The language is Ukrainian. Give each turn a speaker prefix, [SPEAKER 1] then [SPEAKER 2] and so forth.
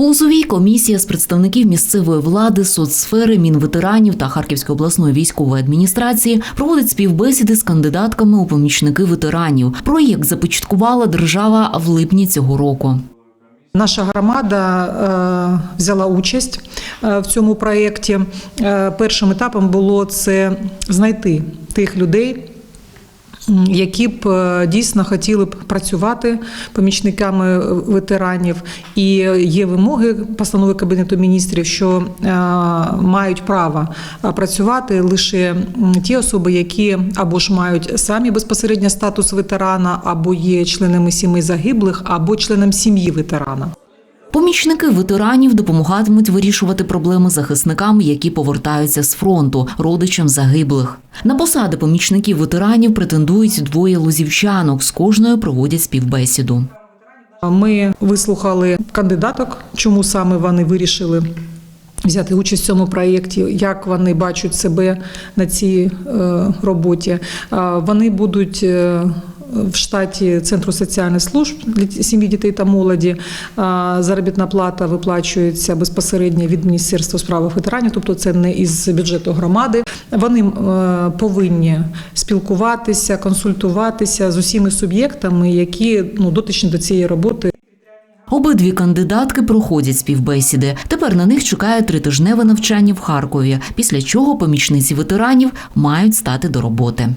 [SPEAKER 1] У Лозовій комісія з представників місцевої влади, соцсфери, мінветеранів та Харківської обласної військової адміністрації проводить співбесіди з кандидатками у помічники ветеранів. Проєкт започаткувала держава в липні цього року.
[SPEAKER 2] Наша громада е, взяла участь е, в цьому проєкті. Е, першим етапом було це знайти тих людей. Які б е, дійсно хотіли б працювати помічниками ветеранів, і є вимоги постанови Кабінету міністрів, що е, мають право е, працювати лише ті особи, які або ж мають самі безпосередньо статус ветерана, або є членами сімей загиблих, або членом сім'ї ветерана.
[SPEAKER 1] Помічники ветеранів допомагатимуть вирішувати проблеми захисникам, які повертаються з фронту, родичам загиблих. На посади помічників ветеранів претендують двоє лозівчанок. З кожною проводять співбесіду.
[SPEAKER 2] Ми вислухали кандидаток, чому саме вони вирішили взяти участь в цьому проєкті, як вони бачать себе на цій е, роботі. Вони будуть. В штаті Центру соціальних служб для сім'ї дітей та молоді заробітна плата виплачується безпосередньо від Міністерства у справах ветеранів, тобто це не із бюджету громади. Вони е, повинні спілкуватися, консультуватися з усіма суб'єктами, які ну дотичні до цієї роботи.
[SPEAKER 1] Обидві кандидатки проходять співбесіди. Тепер на них чекає тритижневе навчання в Харкові, після чого помічниці ветеранів мають стати до роботи.